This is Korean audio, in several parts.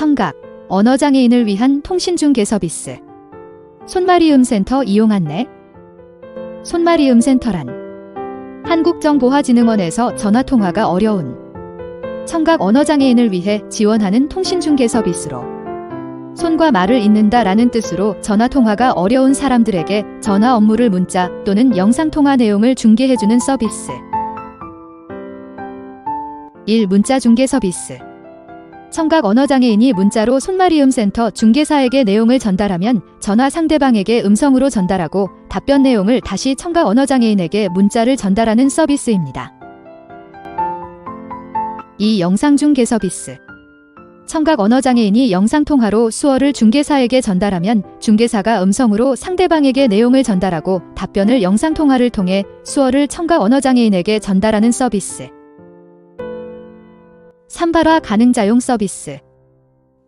청각, 언어장애인을 위한 통신중개 서비스. 손마리음 센터 이용 안내. 손마리음 센터란 한국정보화진흥원에서 전화통화가 어려운 청각 언어장애인을 위해 지원하는 통신중개 서비스로 손과 말을 잇는다라는 뜻으로 전화통화가 어려운 사람들에게 전화 업무를 문자 또는 영상통화 내용을 중개해주는 서비스. 1. 문자 중개 서비스. 청각 언어장애인이 문자로 손마리음 센터 중개사에게 내용을 전달하면 전화 상대방에게 음성으로 전달하고 답변 내용을 다시 청각 언어장애인에게 문자를 전달하는 서비스입니다. 이 영상 중개 서비스. 청각 언어장애인이 영상통화로 수어를 중개사에게 전달하면 중개사가 음성으로 상대방에게 내용을 전달하고 답변을 영상통화를 통해 수어를 청각 언어장애인에게 전달하는 서비스. 산발화 가능 자용 서비스.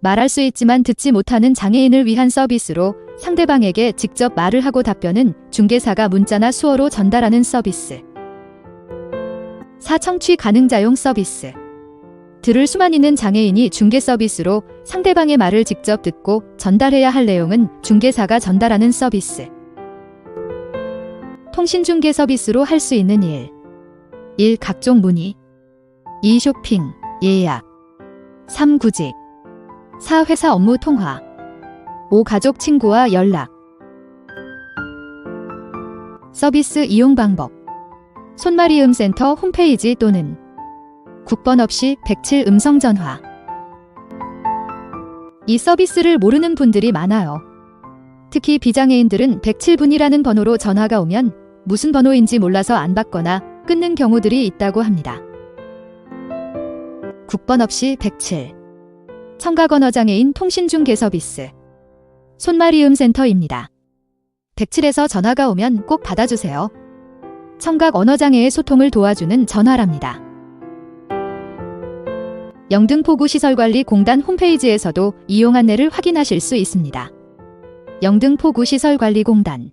말할 수 있지만 듣지 못하는 장애인을 위한 서비스로 상대방에게 직접 말을 하고 답변은 중개사가 문자나 수어로 전달하는 서비스. 사청취 가능 자용 서비스. 들을 수만 있는 장애인이 중개 서비스로 상대방의 말을 직접 듣고 전달해야 할 내용은 중개사가 전달하는 서비스. 통신 중개 서비스로 할 수 있는 일. 1. 각종 문의. 2. 쇼핑, 예약. 3. 구직. 4. 회사 업무 통화. 5. 가족 친구와 연락. 서비스 이용 방법. 손마리 음 센터 홈페이지 또는 국번 없이 107 음성 전화. 이 서비스를 모르는 분들이 많아요. 특히 비장애인들은 107분이라는 번호로 전화가 오면 무슨 번호인지 몰라서 안 받거나 끊는 경우들이 있다고 합니다. 국번 없이 107. 청각 언어 장애인 통신중 개 서비스. 손마리음 센터입니다. 107에서 전화가 오면 꼭 받아주세요. 청각 언어 장애의 소통을 도와주는 전화랍니다. 영등포구시설관리공단 홈페이지에서도 이용 안내를 확인하실 수 있습니다. 영등포구시설관리공단